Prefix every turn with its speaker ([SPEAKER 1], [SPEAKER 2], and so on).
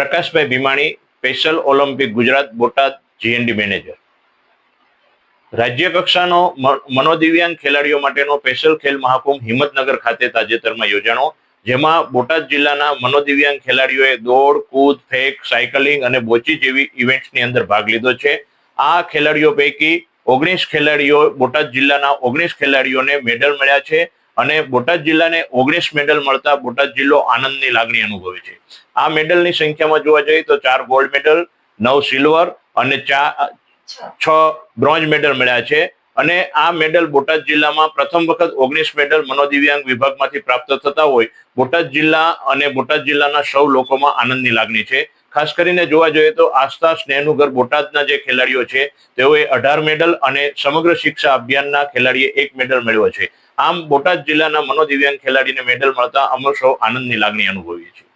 [SPEAKER 1] Prakashbhai Bhimani, special Olympic Gujarat Botad GND manager. રાજ્ય કક્ષાનો મનોદિવ્યાંગ ખેલાડીઓ માટેનો સ્પેશિયલ ખેલ મહાકુંભ હિંમતનગર ખાતે તાજેતરમાં યોજાણો, જેમાં બોટાદ જિલ્લાના મનોદિવ્યાંગ ખેલાડીઓએ દોડ, કૂદ, ફેંક, સાયકલિંગ અને બોચી જેવી ઇવેન્ટ્સની અંદર ભાગ લીધો છે. આ ખેલાડીઓ પૈકી ઓગણીસ ખેલાડીઓ બોટાદ જિલ્લાના ઓગણીસ ખેલાડીઓને મેડલ મળ્યા છે. અને બોટાદ જિલ્લાને ઓગણીસ મેડલ મળતા બોટાદ જિલ્લો આનંદની લાગણી અનુભવે છે. આ મેડલની સંખ્યામાં જોવા જઈએ તો ચાર ગોલ્ડ મેડલ નવ સિલ્વર અને ચાર છ બ્રોન્ઝ મેડલ મળ્યા છે. અને આ મેડલ બોટાદ જિલ્લામાં પ્રથમ વખત ઓગણીસ મેડલ મનોદિવ્યાંગ વિભાગમાંથી પ્રાપ્ત થતા હોય. બોટાદ જિલ્લા અને બોટાદ જિલ્લાના સૌ લોકોમાં આનંદની લાગણી છે. ખાસ કરીને જોવા જોઈએ તો આસ્થા સ્નેહનું ઘર બોટાદના જે ખેલાડીઓ છે, તેઓએ અઢાર મેડલ અને સમગ્ર શિક્ષા અભિયાનના ખેલાડીએ એક મેડલ મેળવ્યો છે. આમ બોટાદ જિલ્લાના મનોદિવ્યાંગ ખેલાડીને મેડલ મળતા અમે સૌ આનંદની લાગણી અનુભવીએ છીએ.